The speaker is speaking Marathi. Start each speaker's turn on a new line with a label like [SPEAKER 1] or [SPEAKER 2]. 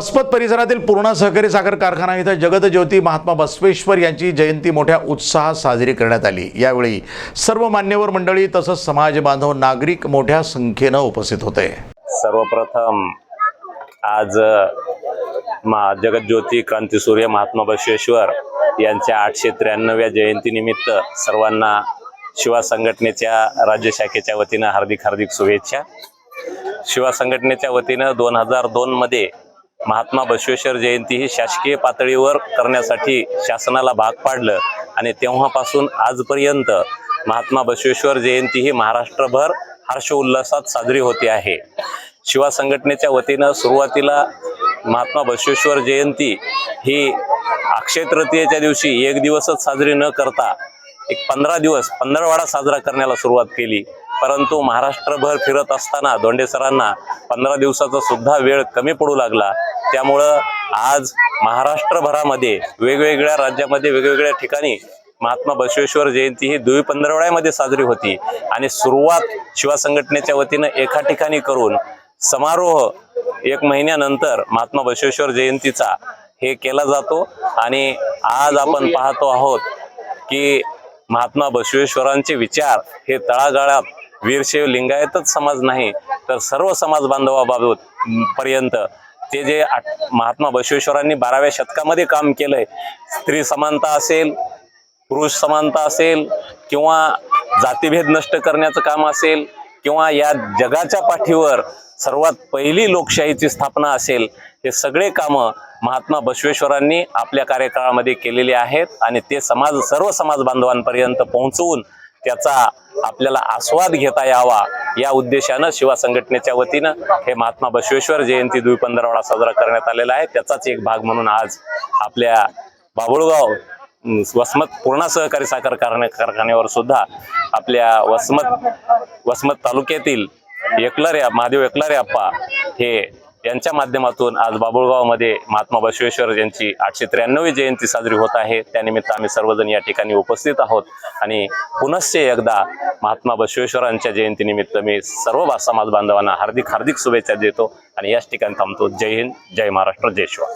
[SPEAKER 1] वसमत परिसरातील पूर्णा सहकारी साखर कारखाना इथं जगतज्योती महात्मा बसवेश्वर यांची जयंती मोठ्या उत्साहात साजरी करण्यात आली. यावेळी सर्व मान्यवर मंडळी तसंच समाज बांधव नागरिक मोठ्या संख्येनं उपस्थित होते.
[SPEAKER 2] सर्वप्रथम आज मा जगतज्योती क्रांतीसूर्य महात्मा बसवेश्वर यांच्या आठशे त्र्याण्णव्या जयंतीनिमित्त सर्वांना शिवा संघटनेच्या राज्य शाखेच्या वतीनं हार्दिक हार्दिक शुभेच्छा. शिवा संघटनेच्या वतीनं दोन हजार दोनमध्ये महात्मा बसवेश्वर जयंती ही शासकीय पातळीवर करण्यासाठी शासनाला भाग पाडलं आणि तेव्हापासून आजपर्यंत महात्मा बसवेश्वर जयंती ही महाराष्ट्रभर हर्षोल्लासात साजरी होते आहे. शिवा संघटनेच्या वतीनं सुरुवातीला महात्मा बसवेश्वर जयंती ही अक्षय तृतीयेच्या दिवशी एक दिवसच साजरी न करता एक पंधरा दिवस पंधरवाडा साजरा करण्याला सुरुवात केली. परंतु महाराष्ट्रभर फिरत असताना धोंडे सरांना पंधरा दिवसाचा सुद्धा वेळ कमी पडू लागला. त्यामुळं आज महाराष्ट्रभरामध्ये वेगवेगळ्या राज्यामध्ये वेगवेगळ्या ठिकाणी महात्मा बसवेश्वर जयंती ही दुई पंधरवड्यामध्ये साजरी होती. आणि सुरुवात शिवा संघटनेच्या वतीनं एका ठिकाणी करून समारोह एक महिन्यानंतर महात्मा बसवेश्वर जयंतीचा हे केला जातो. आणि आज आपण पाहतो आहोत की महात्मा बसवेश्वरांचे विचार हे तळागाळात वीरशैव लिंगायतच समाज नाही तर सर्व समाज बांधवाबाबत पर्यंत ते जे आठ- महात्मा बसवेश्वरांनी बाराव्या शतकामध्ये काम केलंय स्त्री समानता असेल पुरुष समानता असेल किंवा जातीभेद नष्ट करण्याचं काम असेल किंवा या जगाच्या पाठीवर सर्वात पहिली लोकशाहीची स्थापना असेल हे सगळे कामं महात्मा बसवेश्वरांनी आपल्या कार्यकाळामध्ये केलेले आहेत आणि ते समाज सर्व समाज बांधवांपर्यंत पोहोचवून त्याचा आपल्याला आस्वाद घेता यावा या उद्देशानं शिवा संघटनेच्या वतीनं हे महात्मा बसवेश्वर जयंती द्विपंधरवडा साजरा करण्यात आलेला आहे. त्याचाच एक भाग म्हणून आज आपल्या बाबुळगाव वसमत पूर्णा सहकारी साखर कारखान्यावर सुद्धा आपल्या वसमत वसमत तालुक्यातील एकलारे महादेव एकलारे आप्पा हे यांच्या माध्यमातून आज बाबुळगावमध्ये महात्मा बसवेश्वर यांची आठशे त्र्याण्णवी जयंती साजरी होत आहे. त्यानिमित्त आम्ही सर्वजण या ठिकाणी उपस्थित आहोत. आणि पुनश्च एकदा महात्मा बसवेश्वरांच्या जयंतीनिमित्त मी सर्व समाज बांधवांना हार्दिक हार्दिक शुभेच्छा देतो. आणि याच ठिकाणी थांबतो. जय हिंद जय महाराष्ट्र जय शिवा